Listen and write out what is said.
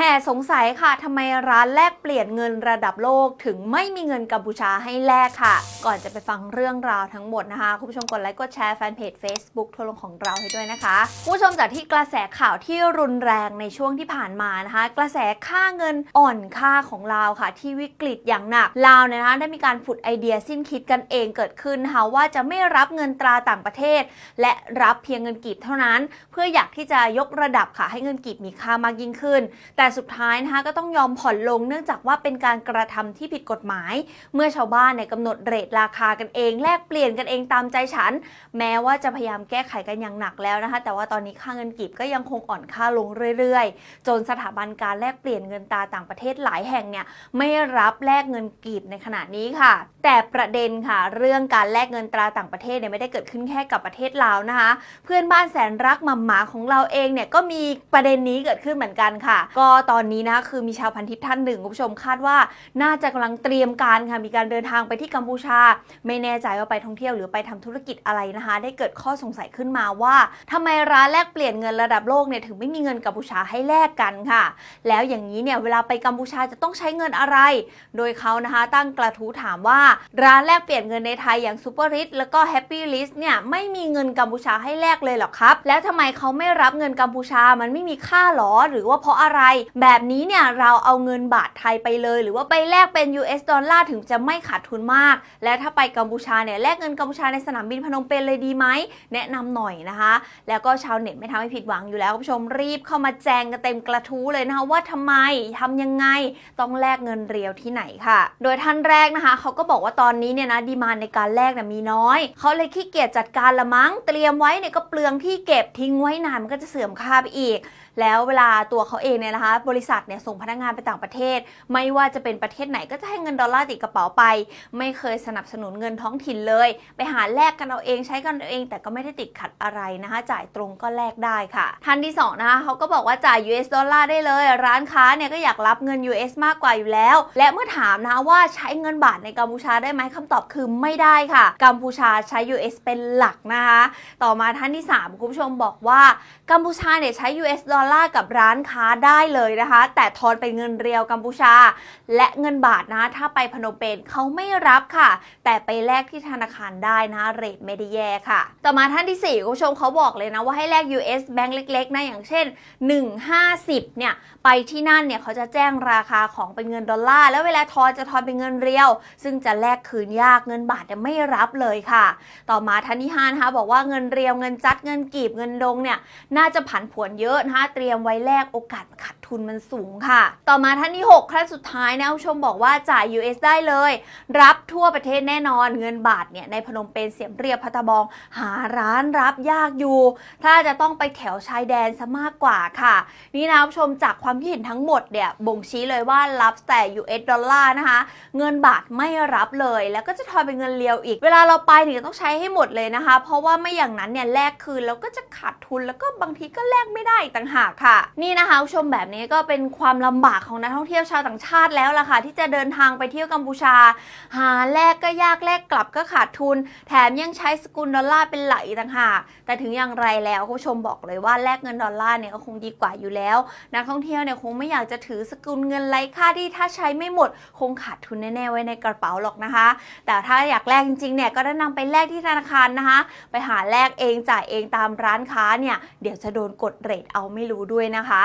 แห่สงสัยค่ะทำไมร้านแลกเปลี่ยนเงินระดับโลก ถึงไม่มีเงินกัมพูชาให้แลกค่ะ ก่อนจะไปฟังเรื่องราวทั้งหมดนะคะ คุณผู้ชมกดไลค์กดแชร์แฟนเพจ Facebook ทัวร์ลงของเราให้ด้วยนะคะคุณผู้ชมจากที่กระแสข่าวที่รุนแรงในช่วงที่ผ่านมานะคะ กระแสค่าเงินอ่อนค่าของลาวค่ะ ที่วิกฤตอย่างหนักลาวเนี่ยนะคะได้มีการผุดไอเดียสิ้นคิดกันเองเกิดขึ้นนะคะว่าจะไม่รับเงินตราต่างประเทศ และรับเพียงเงินกีบเท่านั้น เพื่ออยากที่จะยกระดับค่ะให้เงินกีบมีค่ามากยิ่งขึ้น แต่สุดท้ายนะคะก็ต้องยอมผ่อนลงเนื่องจากว่าเป็นการกระทำที่ผิดกฎหมาย เมื่อชาวบ้านเนี่ยกำหนดเรทราคากันเอง แลกเปลี่ยนกันเองตามใจฉัน แม้ว่าจะพยายามแก้ไขกันอย่างหนักแล้วนะคะ แต่ว่าตอนนี้ค่าเงินกีบก็ยังคงอ่อนค่าลงเรื่อยๆ จนสถาบันการแลกเปลี่ยนเงินตราต่างประเทศหลายแห่งเนี่ยไม่รับแลกเงินกีบในขณะนี้ค่ะ แต่ประเด็นค่ะ เรื่องการแลกเงินตราต่างประเทศเนี่ยไม่ได้เกิดขึ้นแค่กับประเทศลาวนะคะ เพื่อนบ้านแสนรักหมาหมาของเราเองเนี่ยก็มีประเด็นนี้เกิดขึ้นเหมือนกันค่ะ ก็ตอนนี้นะคือมีชาวพันทิปท่านหนึ่งคุณผู้ชมคาดว่าน่าจะกำลังเตรียมการค่ะมีการเดินทางไปที่กัมพูชา ไม่แน่ใจว่าไปท่องเที่ยวหรือไปทำธุรกิจอะไรนะคะ ได้เกิดข้อสงสัยขึ้นมาว่าทำไมร้านแลกเปลี่ยนเงินระดับโลกเนี่ยถึงไม่มีเงินกัมพูชาให้แลกกันค่ะ แล้วอย่างนี้เนี่ยเวลาไปกัมพูชาจะต้องใช้เงินอะไร โดยเขานะคะตั้งกระทู้ถามว่าร้านแลกเปลี่ยนเงินในไทยอย่างซูเปอร์ริสแล้วก็แฮปปี้ลิสเนี่ยไม่มีเงินกัมพูชาให้แลกเลยหรอครับ แล้วทำไมเขาไม่รับเงินกัมพูชามันไม่มีค่าหรอหรือว่าเพราะอะไรแบบนี้เนี่ยเราเอาเงินบาทไทยไปเลย หรือว่าไปแลกเป็น US ดอลลาร์ถึงจะไม่ขาดทุนมาก และถ้าไปกัมพูชาเนี่ยแลกเงินกัมพูชาในสนามบินพนมเปญเลยดีไหมแนะนำหน่อยนะคะ แล้วก็ชาวเน็ตไม่ทำให้ผิดหวังอยู่แล้วคุณผู้ชมรีบเข้ามาแจงกันเต็มกระทู้เลยนะคะว่าทำไมทำยังไงต้องแลกเงินเรียวที่ไหนค่ะ โดยท่านแรกนะคะเขาก็บอกว่าตอนนี้เนี่ยนะดีมานในการแลกเนี่ยมีน้อยเขาเลยขี้เกียจจัดการละมั้งเตรียมไว้เนี่ยก็เปลืองที่เก็บทิ้งไว้นานมันก็จะเสื่อมค่าไปอีกแล้วเวลาตัวเขาเองเนี่ยนะคะ บริษัทเนี่ยส่งพนักงานไปต่างประเทศ ไม่ว่าจะเป็นประเทศไหนก็จะให้เงินดอลลาร์ติดกระเป๋าไป ไม่เคยสนับสนุนเงินท้องถิ่นเลย ไปหาแลกกันเอาเองใช้กันเอาเอง แต่ก็ไม่ได้ติดขัดอะไรนะคะ จ่ายตรงก็แลกได้ค่ะท่านที่สองนะคะเขาก็บอกว่าจ่าย US ดอลลาร์ได้เลย ร้านค้าเนี่ยก็อยากรับเงิน US มากกว่าอยู่แล้ว และเมื่อถามนะว่าใช้เงินบาทในกัมพูชาได้ไหมคำตอบคือไม่ได้ค่ะ กัมพูชาใช้ US เป็นหลักนะคะ ต่อมาท่านที่3คุณผู้ชมบอกว่ากัมพูชาเนี่ยใช้ US ดอลลาร์กับร้านค้าได้เลยนะคะ แต่ทอนเป็นเงินเรียวกัมพูชา และเงินบาทนะถ้าไปพนมเปญเขาไม่รับค่ะ แต่ไปแลกที่ธนาคารได้นะเรทไม่ได้แย่ค่ะ ต่อมาท่านที่4คุณผู้ชมเขาบอกเลยนะว่าให้แลก US แบงค์เล็กๆนะอย่างเช่น 150เนี่ยไปที่นั่นเนี่ยเขาจะแจ้งราคาของเป็นเงินดอลลาร์แล้วเวลาทอนจะทอนเป็นเงินเรียว ซึ่งจะแลกคืนยากเงินบาทเนี่ยไม่รับเลยค่ะ ต่อมาท่านที่5นะคะบอกว่าเงินเรียวเงินจัดเงินกีบเงินดงเนี่ยน่าจะผันผวนเยอะนะคะเตรียมไว้แลกโอกาสขาดทุนมันสูงค่ะ ต่อมาท่านที่ 6 ขั้นสุดท้ายนะผู้ชมบอกว่าจ่าย US ได้เลย รับทั่วประเทศแน่นอนเงินบาทเนี่ยในพนมเปญเสียมเรียบพัทบอง หาร้านรับยากอยู่ ถ้าจะต้องไปแถวชายแดนซะมากกว่าค่ะ นี่นะผู้ชมจากความคิดเห็นทั้งหมดเนี่ยบ่งชี้เลยว่ารับแต่ US ดอลลาร์นะคะ เงินบาทไม่รับเลย แล้วก็จะทอนเป็นเงินเรียวอีก เวลาเราไปเนี่ยต้องใช้ให้หมดเลยนะคะ เพราะว่าไม่อย่างนั้นเนี่ยแลกคืนแล้วก็จะขาดทุนแล้วก็บางทีก็แลกไม่ได้อีกต่างหากค่ะ นี่นะคะผู้ชมแบบนี้ก็เป็นความลำบากของนักท่องเที่ยวชาวต่างชาติแล้วล่ะค่ะ ที่จะเดินทางไปเที่ยวกัมพูชา หาแลกก็ยากแลกกลับก็ขาดทุน แถมยังใช้สกุลดอลลาร์เป็นหลักอีกต่างหากแต่ถึงอย่างไรแล้วคุณผู้ชมบอกเลยว่าแลกเงินดอลลาร์เนี่ยก็คงดีกว่าอยู่แล้ว นักท่องเที่ยวเนี่ยคงไม่อยากจะถือสกุลเงินไร้ค่าที่ถ้าใช้ไม่หมด คงขาดทุนแน่ๆไว้ในกระเป๋าหรอกนะคะ แต่ถ้าอยากแลกจริงๆเนี่ยก็แนะนำไปแลกที่ธนาคารนะคะ ไปหาแลกเองจ่ายเองตามร้านค้าเนี่ยเดี๋ยวจะโดนกดเรทเอาไม่รู้ด้วยนะคะ